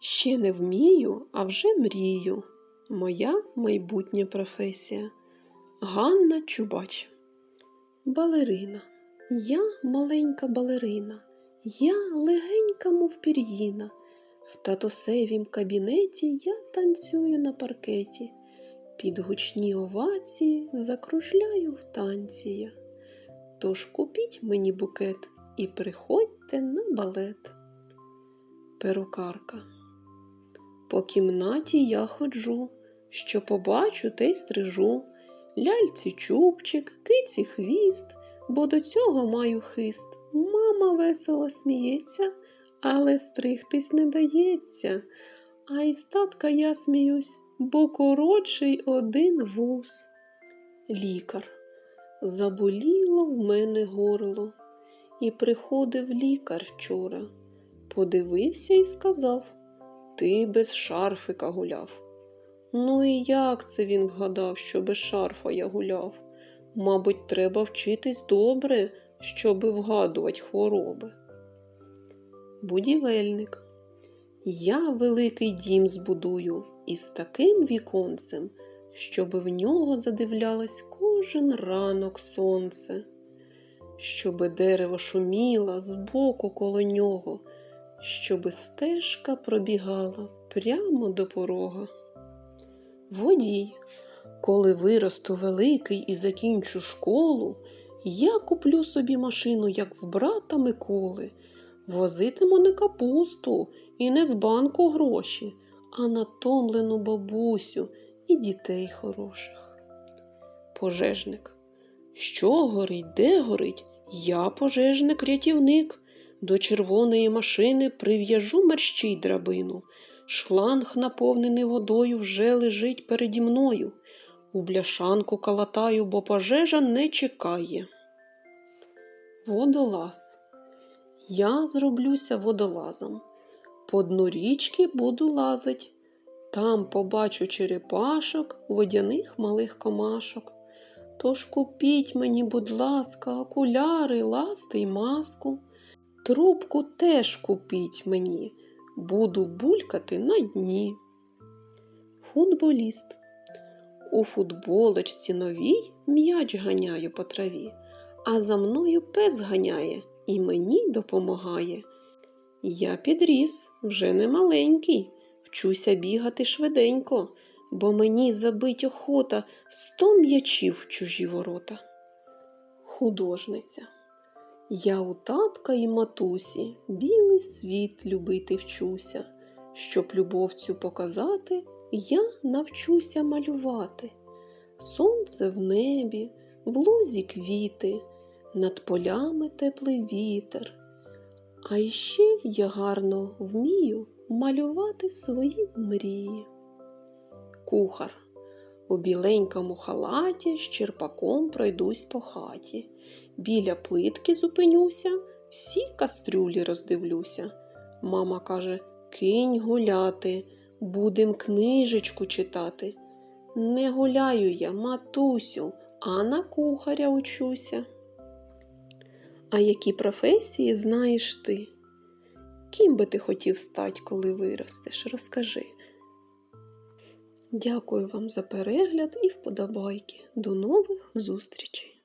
Ще не вмію, а вже мрію. Моя майбутня професія. Ганна Чубач. Балерина. Я маленька балерина. Я легенька, мов пір'їна. В татусевім кабінеті я танцюю на паркеті. Під гучні овації закружляю в танці я. Тож купіть мені букет і приходьте на балет. Перукарка. По кімнаті я ходжу, що побачу, те й стрижу. Ляльці чубчик, киці хвіст, бо до цього маю хист. Мама весело сміється, але стригтись не дається. А із татка я сміюсь, бо коротший один вуз. Лікар. Заболіло в мене горло, і приходив лікар вчора. Подивився і сказав Ти без шарфика гуляв. Ну і як це він вгадав, що без шарфа я гуляв? Мабуть, треба вчитись добре, щоби вгадувати хвороби. Будівельник. Я великий дім збудую із таким віконцем, щоби в нього задивлялось кожен ранок сонце, щоби дерево шуміло збоку коло нього, щоби стежка пробігала прямо до порога. Водій, коли виросту великий і закінчу школу, я куплю собі машину, як в брата Миколи. Возитиму не капусту і не з банку гроші, а натомлену бабусю і дітей хороших. Пожежник. Що горить, де горить? Я пожежник-рятівник. До червоної машини прив'яжу мерщій драбину. Шланг, наповнений водою, вже лежить переді мною. У бляшанку калатаю, бо пожежа не чекає. Водолаз. Я зроблюся водолазом. По дну річки буду лазить. Там побачу черепашок, водяних малих комашок. Тож купіть мені, будь ласка, окуляри, ласти й маску. Трубку теж купіть мені, буду булькати на дні. Футболіст. У футболочці новій м'яч ганяю по траві, а за мною пес ганяє і мені допомагає. Я підріс, вже не маленький, вчуся бігати швиденько, бо мені забить охота сто м'ячів чужі ворота. Художниця. Я у татка і матусі білий світ любити вчуся. Щоб любов цю показати, я навчуся малювати. Сонце в небі, в лузі квіти, над полями теплий вітер. А іще я гарно вмію малювати свої мрії. Кухар. У біленькому халаті з черпаком пройдусь по хаті. Біля плитки зупинюся, всі кастрюлі роздивлюся. Мама каже Кинь гуляти, будем книжечку читати. Не гуляю я, матусю, а на кухаря учуся. А які професії знаєш ти? Ким би ти хотів стати, коли виростеш? Розкажи. Дякую вам за перегляд і вподобайки. До нових зустрічей!